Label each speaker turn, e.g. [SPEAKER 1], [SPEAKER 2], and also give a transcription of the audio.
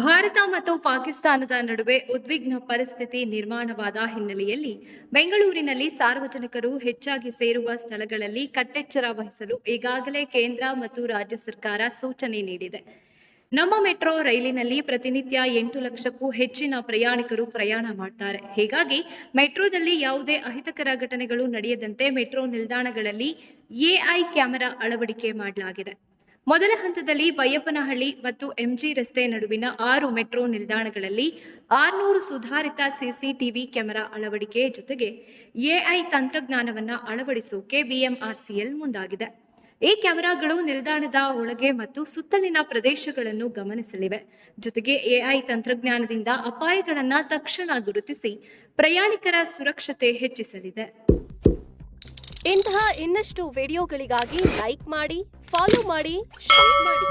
[SPEAKER 1] ಭಾರತ ಮತ್ತು ಪಾಕಿಸ್ತಾನದ ನಡುವೆ ಉದ್ವಿಗ್ನ ಪರಿಸ್ಥಿತಿ ನಿರ್ಮಾಣವಾದ ಹಿನ್ನೆಲೆಯಲ್ಲಿ ಬೆಂಗಳೂರಿನಲ್ಲಿ ಸಾರ್ವಜನಿಕರು ಹೆಚ್ಚಾಗಿ ಸೇರುವ ಸ್ಥಳಗಳಲ್ಲಿ ಕಟ್ಟೆಚ್ಚರ ವಹಿಸಲು ಈಗಾಗಲೇ ಕೇಂದ್ರ ಮತ್ತು ರಾಜ್ಯ ಸರ್ಕಾರ ಸೂಚನೆ ನೀಡಿದೆ. ನಮ್ಮ ಮೆಟ್ರೋ ರೈಲಿನಲ್ಲಿ ಪ್ರತಿನಿತ್ಯ ಎಂಟು ಲಕ್ಷಕ್ಕೂ ಹೆಚ್ಚಿನ ಪ್ರಯಾಣಿಕರು ಪ್ರಯಾಣ ಮಾಡ್ತಾರೆ. ಹೀಗಾಗಿ ಮೆಟ್ರೋದಲ್ಲಿ ಯಾವುದೇ ಅಹಿತಕರ ಘಟನೆಗಳು ನಡೆಯದಂತೆ ಮೆಟ್ರೋ ನಿಲ್ದಾಣಗಳಲ್ಲಿ ಎಐ ಕ್ಯಾಮೆರಾ ಅಳವಡಿಕೆ ಮಾಡಲಾಗಿದೆ. ಮೊದಲ ಹಂತದಲ್ಲಿ ಬೈಯಪ್ಪನಹಳ್ಳಿ ಮತ್ತು ಎಂಜಿ ರಸ್ತೆ ನಡುವಿನ ಆರು ಮೆಟ್ರೋ ನಿಲ್ದಾಣಗಳಲ್ಲಿ ಆರ್ನೂರು ಸುಧಾರಿತ ಸಿಸಿಟಿವಿ ಕ್ಯಾಮೆರಾ ಅಳವಡಿಕೆ ಜೊತೆಗೆ ಎಐ ತಂತ್ರಜ್ಞಾನವನ್ನು ಅಳವಡಿಸೋಕೆ ಬಿಎಂಆರ್ಸಿಎಲ್ ಮುಂದಾಗಿದೆ. ಈ ಕ್ಯಾಮೆರಾಗಳು ನಿಲ್ದಾಣದ ಒಳಗೆ ಮತ್ತು ಸುತ್ತಲಿನ ಪ್ರದೇಶಗಳನ್ನು ಗಮನಿಸಲಿವೆ. ಜೊತೆಗೆ ಎಐ ತಂತ್ರಜ್ಞಾನದಿಂದ ಅಪಾಯಗಳನ್ನು ತಕ್ಷಣ ಗುರುತಿಸಿ ಪ್ರಯಾಣಿಕರ ಸುರಕ್ಷತೆ ಹೆಚ್ಚಿಸಲಿದೆ.
[SPEAKER 2] ಇಂತಹ ಇನ್ನಷ್ಟು ವಿಡಿಯೋಗಳಿಗಾಗಿ ಲೈಕ್ ಮಾಡಿ ಫಾಲೋ ಮಾಡಿ ಶೇರ್ ಮಾಡಿ.